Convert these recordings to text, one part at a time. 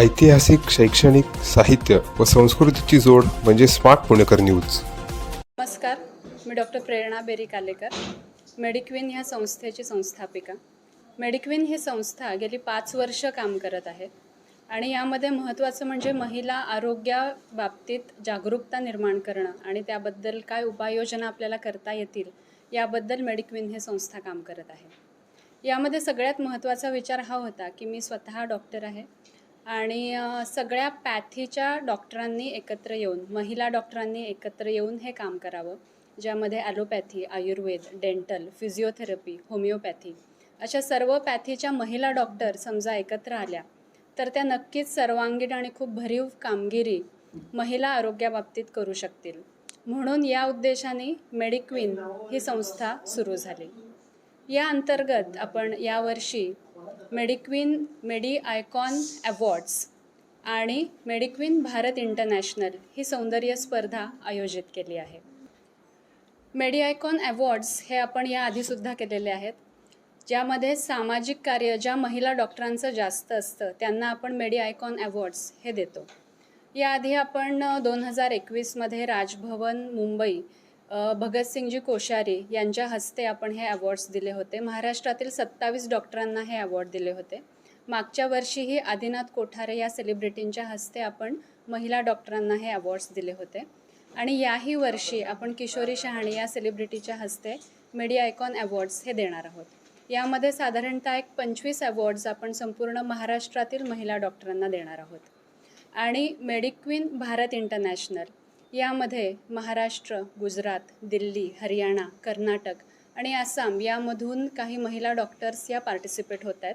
ऐतिहासिक शैक्षणिक साहित्य व संस्कृतीची जोड म्हणजे स्मार्ट पुणेकर न्यूज. नमस्कार मी doctor Prerna berry Kalekar Mediqueen ह्या संस्थेची संस्थापिका. मेडिक्विन ही संस्था गेली पाच वर्ष काम करत आहे आणि यामध्ये महत्त्वाचं म्हणजे महिला आरोग्याबाबतीत जागरूकता निर्माण करणं आणि त्याबद्दल काय उपाययोजना आपल्याला करता येतील याबद्दल मेडिक्विन ही संस्था काम करत आहे. यामध्ये सगळ्यात महत्त्वाचा विचार हा होता की मी स्वतः डॉक्टर आहे. आणि सगळ्या पॅथीच्या डॉक्टरांनी एकत्र येऊन महिला डॉक्टरांनी एकत्र येऊन हे काम करावं ज्यामध्ये allopathy Ayurveda dental physiotherapy homeopathy अशा सर्व पॅथीच्या महिला डॉक्टर समजा एकत्र आल्या तर त्या नक्कीच सर्वांगीण आणि खूप भरीव कामगिरी महिला आरोग्याबाबतीत करू शकतील. म्हणून या उद्देशाने मेडिक्विन ही संस्था सुरू झाली. या अंतर्गत आपण यावर्षी मेडिक्विन मेडी आयकॉन अवॉर्ड्स आणि मेडिक्विन भारत इंटरनॅशनल ही सौंदर्य स्पर्धा आयोजित केली आहे. मेडी आयकॉन अवॉर्ड्स हे आपण या आधीसुद्धा केलेले आहेत ज्यामध्ये सामाजिक कार्य ज्या महिला डॉक्टरांचं जास्त असतं त्यांना आपण मेडी आयकॉन अवॉर्ड्स हे देतो. याआधी आपण दोन हजार एकवीसमध्ये राजभवन मुंबई भगतसिंगजी कोश्यारी यांच्या हस्ते आपण हे अवॉर्ड्स दिले होते. महाराष्ट्रातील सत्तावीस डॉक्टरांना हे अवॉर्ड दिले होते. मागच्या वर्षीही आदिनाथ कोठारे या सेलिब्रिटींच्या हस्ते आपण महिला डॉक्टरांना हे अवॉर्ड्स दिले होते. आणि याही वर्षी आपण किशोरी शहाणे या सेलिब्रिटीच्या हस्ते मीडिया आयकॉन अवॉर्ड्स हे देणार आहोत. यामध्ये साधारणतः एक पंचवीस अवॉर्ड्स आपण संपूर्ण महाराष्ट्रातील महिला डॉक्टरांना देणार आहोत. आणि मेडिक्विन भारत इंटरनॅशनल यामध्ये महाराष्ट्र गुजरात दिल्ली हरियाणा कर्नाटक आणि आसाम यामधून काही महिला डॉक्टर्स या पार्टिसिपेट होत आहेत.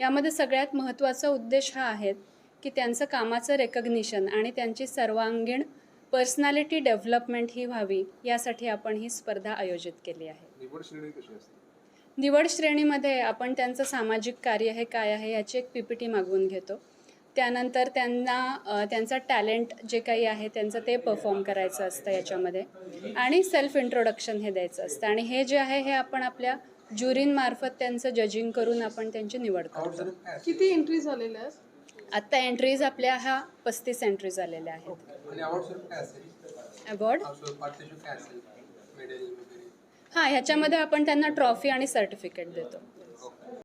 यामध्ये सगळ्यात महत्त्वाचा उद्देश हा आहे की त्यांचं कामाचं रेकग्निशन आणि त्यांची सर्वांगीण पर्सनॅलिटी डेव्हलपमेंट ही व्हावी यासाठी आपण ही स्पर्धा आयोजित केली आहे. निवड श्रेणीमध्ये आपण त्यांचं सामाजिक कार्य हे काय आहे याची एक पी पी टी मागवून घेतो. त्यानंतर त्यांना त्यांचं टॅलेंट जे काही आहे त्यांचं ते परफॉर्म करायचं असतं याच्यामध्ये. आणि सेल्फ इंट्रोडक्शन हे द्यायचं असतं. आणि हे जे आहे हे आपण आपल्या ज्युरींमार्फत त्यांचं जजिंग करून आपण त्यांची निवड करतो. किती एंट्री झालेल्या आत्ता एंट्रीज आपल्या ह्या पस्तीस एंट्रीज आलेल्या आहेत. अवॉर्ड हां ह्याच्यामध्ये आपण त्यांना ट्रॉफी आणि सर्टिफिकेट देतो.